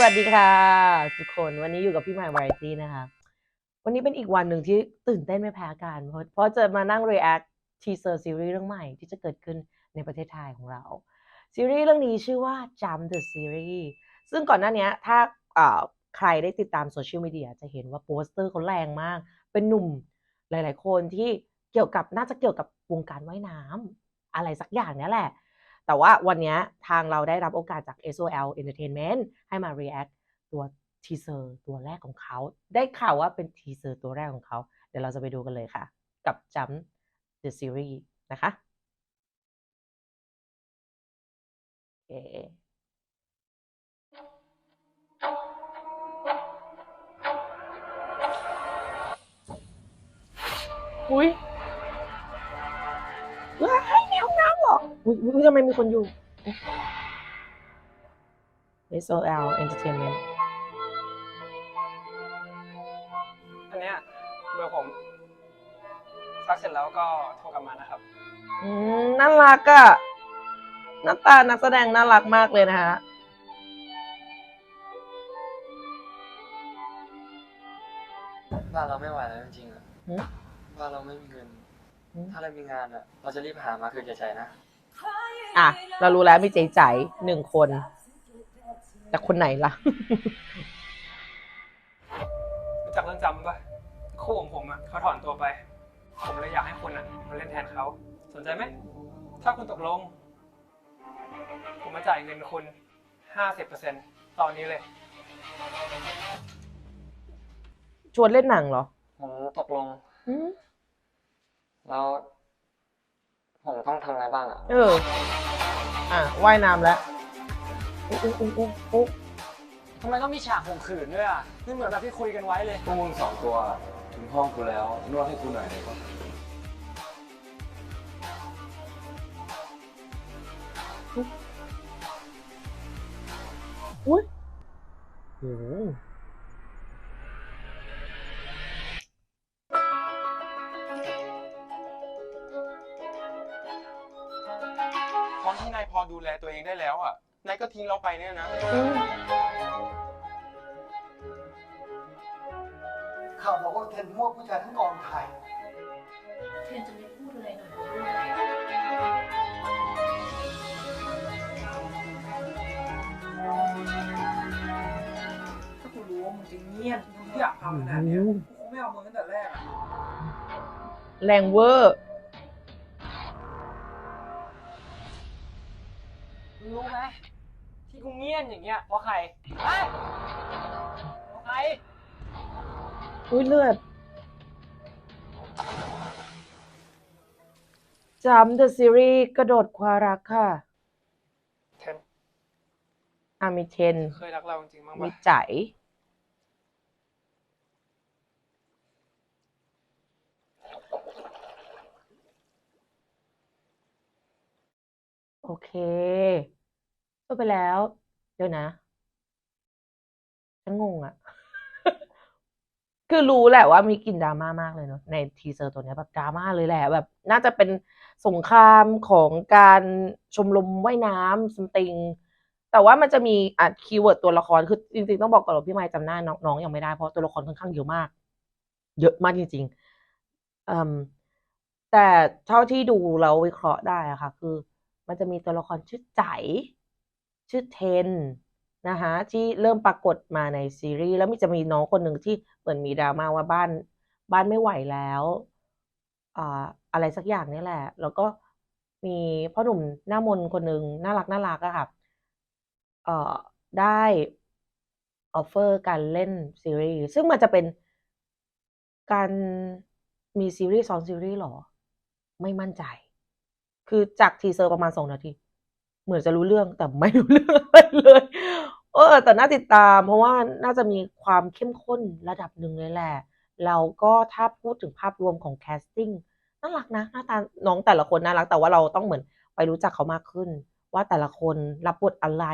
สวัสดีค่ะ ทุกคนวันนี้อยู่กับพี่ใหม่วาไรตี้นะคะ วันนี้เป็นอีกวันหนึ่งที่ตื่นเต้นไม่แพ้กันเพราะเพราะจะมานั่ง react teaser ซีรีส์เรื่องใหม่ที่จะเกิดขึ้นในประเทศไทยของเรา ซีรีส์เรื่องนี้ชื่อว่า Jump the Series ซึ่งก่อนหน้านี้ถ้าใครได้ติดตามโซเชียลมีเดียจะเห็นว่าโปสเตอร์เขาแรงมาก เป็นหนุ่มหลาย ๆ คนที่เกี่ยวกับน่าจะเกี่ยวกับวงการว่ายน้ำอะไรสักอย่างนี้แหละ แต่ว่าวันนี้ทางเราได้รับโอกาสจาก SOL Entertainment ให้มา react ตัวทีเซอร์ตัวแรกของเขา ได้ข่าวว่าเป็นทีเซอร์ตัวแรกของเขา เดี๋ยวเราจะไปดูกันเลยค่ะ กับ Jump the Series นะคะโอเคอุ้ยว้าย องน้ำเหรออุ้ยอุ๊ยทำไมมีคนอยู่ SOL Entertainment อันเนี้ยเบอร์ผมซักเสร็จแล้วก็โทรกลับมานะครับ อืมน่ารักอะหน้าตานักแสดงน่ารักมากเลยนะฮะ บ้านเราไม่ไหวแล้วจริงๆอะหืม บ้านเราไม่มีเงิน หืม ถ้าเรามีงานอะเราจะรีบหามาคืนใจๆนะ อะ เรารู้แล้วมีใจใจหนึ่งคน แต่คนไหนล่ะ รู้จักเรื่องจำปะคู่ของผมอะเขาถอนตัวไป ผมเลยอยากให้คุณอะมาเล่นแทนเขาสนใจไหม ถ้าคุณตกลง ผมมาจ่ายเงินคุณห้าสิบเปอร์เซ็นตอนนี้เลย ชวนเล่นหนังเหรอ ผมตกลง อืม แล้ว ผมต้องทำอะไรบ้างอะ เออ อะว่ายน้ำแล้วอุ๊ยอุ๊ยอุ๊ยอุ๊ยอุ๊ยทำไมต้องมีฉากข่มขืนด้วยอะนี่เหมือนแบบที่คุยกันไว้เลย พวกมึงสองตัวถึงห้องกูแล้ว นวดให้กูหน่อยได้ปะอุ๊ยโอ้โห ดูแลตัวเองได้แล้วอะนายก็ทิ้งเราไปเนี่ยนะอืมข่าวบอกว่าเทนมั่วผู้ชายทั้งกองถ่ายเทนจะไม่พูดอะไรหน่อยเหรอถ้ากูรู้ว่ามึงจะเงียบมึงอยากทำขนาดเนี้ยกูคงไม่เอามึงตั้งแต่แรกอะ แรงเวอร์ รู้ไหมที่กูเงียบอย่างเงี้ยเพราะใครเฮ้ยเพราะใคร อุ้ยเลือด Jump the Series กระโดดคว้ารักค่ะเทนอะมีเทนเคยรักเราจริงๆบ้างมีปะใจโอเค จบไปแล้ว เดี๋ยวนะฉันงงอะ คือรู้แหละว่ามีกลิ่นดราม่ามากเลยเนาะในทีเซอร์ตัวเนี้ยแบบดราม่าเลยแหละแบบ น่าจะเป็นสงครามของการชมรมว่ายน้ำซัมติง แต่ว่ามันจะมีอะคีย์เวิร์ดตัวละครคือจริงๆต้องบอกก่อนว่าพี่ไมค์จำหน้าน้องยังไม่ได้เพราะตัวละครค่อนข้างเยอะมาก เยอะมากจริงๆอืมแต่เท่าที่ดูแล้ววิเคราะห์ได้อะค่ะ คือ มันจะมีตัวละครชื่อใจ ชื่อเทนนะคะที่เริ่มปรากฏมาในซีรีส์แล้วมีจะมีน้องคนหนึ่งที่เหมือนมีดราม่าว่าบ้านบ้านไม่ไหวแล้วอ่าอะไรสักอย่างนี่แหละ แล้วก็มีพ่อหนุ่มหน้ามนคนหนึ่งน่ารักน่ารักอะค่ะเอ่อได้ออฟเฟอร์การเล่นซีรีส์ซึ่งมันจะเป็นการมีซีรีส์ซ้อนซีรีส์หรอ ไม่มั่นใจ คือจากทีเซอร์ประมาณสองนาที เหมือนจะรู้เรื่องแต่ไม่รู้เรื่องเลย เออ แต่น่าติดตาม เพราะว่าน่าจะมีความเข้มข้นระดับหนึ่งเลยแหละ เราก็ถ้าพูดถึงภาพรวมของแคสติ้งน่ารักนะหน้าตาน้องแต่ละคนน่ารัก แต่ว่าเราต้องเหมือนไปรู้จักเขามากขึ้น ว่าแต่ละคนรับบทอะไร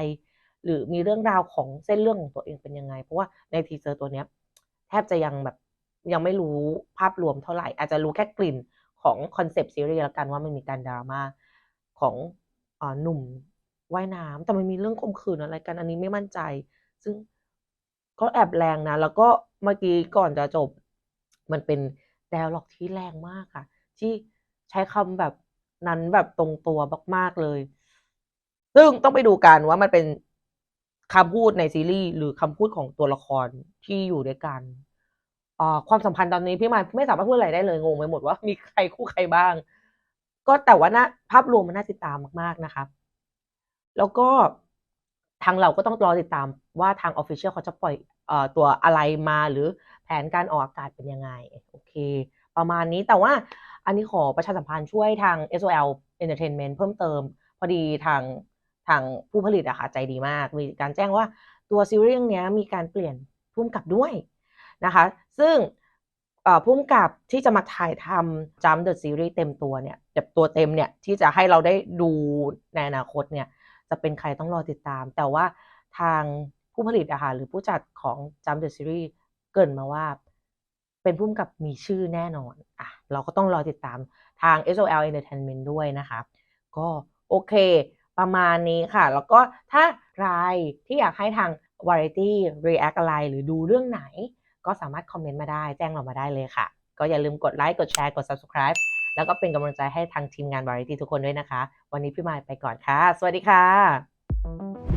หรือมีเรื่องราวของเส้นเรื่องของตัวเองเป็นยังไง เพราะว่าในทีเซอร์ตัวเนี้ย แทบจะยังแบบยังไม่รู้ภาพรวมเท่าไหร่ อาจจะรู้แค่กลิ่นของคอนเซปต์ซีรีส์แล้วกันว่ามันมีการดราม่าของ หนุ่มว่ายน้ำแต่มันมีเรื่องข่มขืนอะไรกันอันนี้ไม่มั่นใจ ซึ่งก็แอบแรงนะ แล้วก็เมื่อกี้ก่อนจะจบ มันเป็น dialog ที่แรงมากค่ะ ที่ใช้คำแบบนั้นแบบตรงตัวมาก ๆเลย ซึ่งต้องไปดูกันว่ามันเป็นคำพูดในซีรีส์หรือคำพูดของตัวละครที่อยู่ด้วยกันอ่าความสัมพันธ์ตอนนี้พี่มายไม่สามารถพูดอะไรได้เลยงงไปหมดว่ามีใครคู่ใครบ้าง ก็แต่ว่าน่าภาพรวมมันน่าติดตามมาก ๆนะคะ แล้วก็ทางเราก็ต้องรอติดตามว่าทาง Official เขาจะปล่อยอตัวอะไรมาหรือแผนการออกอากาศเป็นยังไง โอเค ประมาณนี้แต่ว่าอันนี้ขอประชาสัมพันธ์ช่วยทาง SOL Entertainment เพิ่มเติม พอดีทางทางผู้ผลิตอะค่ะใจดีมาก มีการแจ้งว่าตัวซีรีส์เรื่องนี้ยมีการเปลี่ยนผู้กำกับด้วยนะคะ ซึ่ง เอ่อผู้กำกับที่จะมาถ่ายทำ Jump the Series เต็มตัวเนี่ยแบบตัวเต็มเนี่ยที่จะให้เราได้ดูในอนาคตเนี่ยจะเป็นใครต้องรอติดตาม แต่ว่าทางผู้ผลิตอะค่ะหรือผู้จัดของ Jump the Series เกินมาว่า เป็นผู้กำกับมีชื่อแน่นอนอะเราก็ต้องรอติดตามทาง SOL Entertainment ด้วยนะคะ ก็โอเค ประมาณนี้ค่ะ แล้วก็ถ้าใครที่อยากให้ทาง Variety React อะไรหรือดูเรื่องไหน ก็สามารถคอมเมนต์มาได้แจ้งเรามาได้เลยค่ะ ก็อย่าลืมกดไลค์กดแชร์กด Subscribe แล้วก็เป็นกำลังใจให้ทางทีมงานบริตี้ทุกคนด้วยนะคะ วันนี้พี่มายไปก่อนค่ะ สวัสดีค่ะ